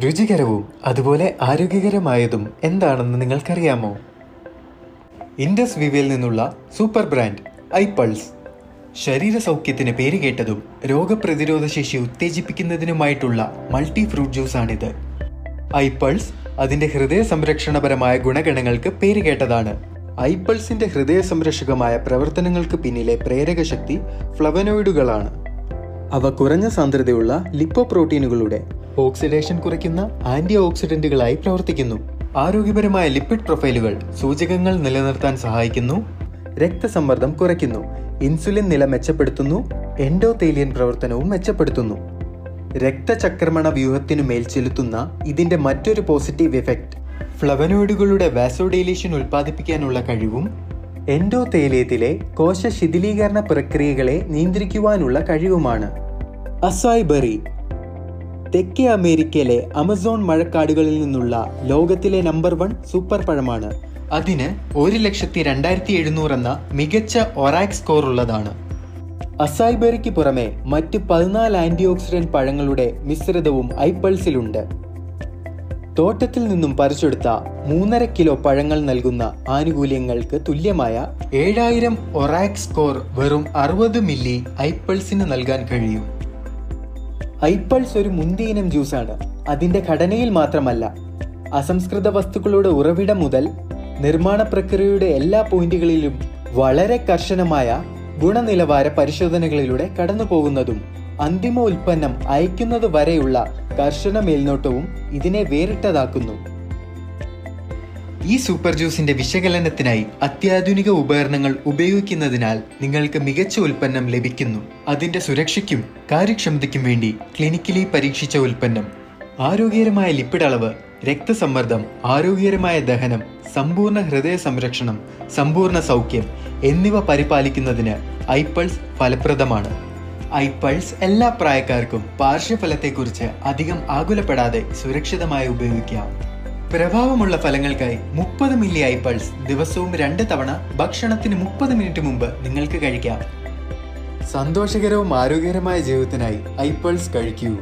രുചികരവും അതുപോലെ ആരോഗ്യകരമായതും എന്താണെന്ന് നിങ്ങൾക്കറിയാമോ? ഇൻഡസ് വിവയിൽ നിന്നുള്ള സൂപ്പർ ബ്രാൻഡ് ഐപൾസ് ശരീര സൗഖ്യത്തിന് പേരുകേട്ടതും രോഗപ്രതിരോധ ശേഷി ഉത്തേജിപ്പിക്കുന്നതിനുമായിട്ടുള്ള മൾട്ടി ഫ്രൂട്ട് ജ്യൂസാണിത് ഐപൾസ് അതിന്റെ ഹൃദയ സംരക്ഷണപരമായ ഗുണഗണങ്ങൾക്ക് പേരുകേട്ടതാണ് ഐപൾസിന്റെ ഹൃദയ സംരക്ഷകമായ പ്രവർത്തനങ്ങൾക്ക് പിന്നിലെ പ്രേരക ശക്തി ഫ്ലവനോയിഡുകളാണ് അവ കുറഞ്ഞ സാന്ദ്രതയുള്ള ലിപ്പോ പ്രോട്ടീനുകളുടെ ഓക്സിഡേഷൻ കുറയ്ക്കുന്ന ആന്റി ഓക്സിഡന്റുകളായി പ്രവർത്തിക്കുന്നു. ആരോഗ്യപരമായ ലിപ്പിഡ് പ്രൊഫൈലുകൾ സൂചകങ്ങൾ നിലനിർത്താൻ സഹായിക്കുന്നു. രക്തസമ്മർദ്ദം കുറയ്ക്കുന്നു. ഇൻസുലിൻ നില മെച്ചപ്പെടുത്തുന്നു. എൻഡോതേലിയൻ പ്രവർത്തനവും മെച്ചപ്പെടുത്തുന്നു. രക്തചക്രമണ വ്യൂഹത്തിനു മേൽ ചെലുത്തുന്ന ഇതിന്റെ മറ്റൊരു പോസിറ്റീവ് എഫക്റ്റ് ഫ്ലവനോയിഡുകളുടെ വാസോഡൈലേഷൻ ഉൽപ്പാദിപ്പിക്കാനുള്ള കഴിവും എൻഡോതേലിയത്തിലെ കോശ ശിഥിലീകരണ പ്രക്രിയകളെ നിയന്ത്രിക്കുവാനുള്ള കഴിവുമാണ്. അസായ് ബെറി തെക്കേ അമേരിക്കയിലെ അമസോൺ മഴക്കാടുകളിൽ നിന്നുള്ള ലോകത്തിലെ നമ്പർ വൺ സൂപ്പർ പഴമാണ്. അതിന് ഒരു ലക്ഷത്തി രണ്ടായിരത്തി എഴുന്നൂറ് എന്ന മികച്ച ഒറാക് സ്കോർ ഉള്ളതാണ്. അസായ്ബെറിക്ക് പുറമെ മറ്റ് പതിനാല് ആന്റി ഓക്സിഡന്റ് പഴങ്ങളുടെ മിശ്രിതവും ഐപ്പൾസിലുണ്ട്. തോട്ടത്തിൽ നിന്നും പറിച്ചെടുത്ത മൂന്നര കിലോ പഴങ്ങൾ നൽകുന്ന ആനുകൂല്യങ്ങൾക്ക് തുല്യമായ ഏഴായിരം ഒറാക് സ്കോർ വെറും അറുപത് മില്ലി ഐപ്പൾസിന് നൽകാൻ കഴിയും. ഐപ്പൾസ് ഒരു മുന്തിയിനം ജ്യൂസാണ്. അതിന്റെ ഘടനയിൽ മാത്രമല്ല അസംസ്കൃത വസ്തുക്കളുടെ ഉറവിടം മുതൽ നിർമ്മാണ പ്രക്രിയയുടെ എല്ലാ പോയിന്റുകളിലും വളരെ കർശനമായ ഗുണനിലവാര പരിശോധനകളിലൂടെ കടന്നുപോകുന്നതും അന്തിമ ഉൽപ്പന്നം അയക്കുന്നത് വരെയുള്ള കർശന മേൽനോട്ടവും ഇതിനെ വേറിട്ടതാക്കുന്നു. ഈ സൂപ്പർ ജ്യൂസിന്റെ വിശകലനത്തിനായി അത്യാധുനിക ഉപകരണങ്ങൾ ഉപയോഗിക്കുന്നതിനാൽ നിങ്ങൾക്ക് മികച്ച ഉൽപ്പന്നം ലഭിക്കുന്നു. അതിന്റെ സുരക്ഷയ്ക്കും കാര്യക്ഷമതയ്ക്കും വേണ്ടി ക്ലിനിക്കലി പരീക്ഷിച്ച ഉൽപ്പന്നം. ആരോഗ്യകരമായ ലിപ്പിഡ് അളവ് രക്തസമ്മർദ്ദം ആരോഗ്യകരമായ ദഹനം സമ്പൂർണ ഹൃദയ സംരക്ഷണം സമ്പൂർണ സൗഖ്യം എന്നിവ പരിപാലിക്കുന്നതിന് ഐപ്പൾസ് ഫലപ്രദമാണ്. ഐപ്പൾസ് എല്ലാ പ്രായക്കാർക്കും പാർശ്വഫലത്തെക്കുറിച്ച് അധികം ആകുലപ്പെടാതെ സുരക്ഷിതമായി ഉപയോഗിക്കാം. പ്രഭാവമുള്ള ഫലങ്ങൾക്കായി മുപ്പത് മില്ലി ഐ പൾസ് ദിവസവും രണ്ട് തവണ ഭക്ഷണത്തിന് മുപ്പത് മിനിറ്റ് മുമ്പ് നിങ്ങൾക്ക് കഴിക്കാം. സന്തോഷകരവും ആരോഗ്യകരമായ ജീവിതത്തിനായി ഐ പൾസ് കഴിക്കൂ.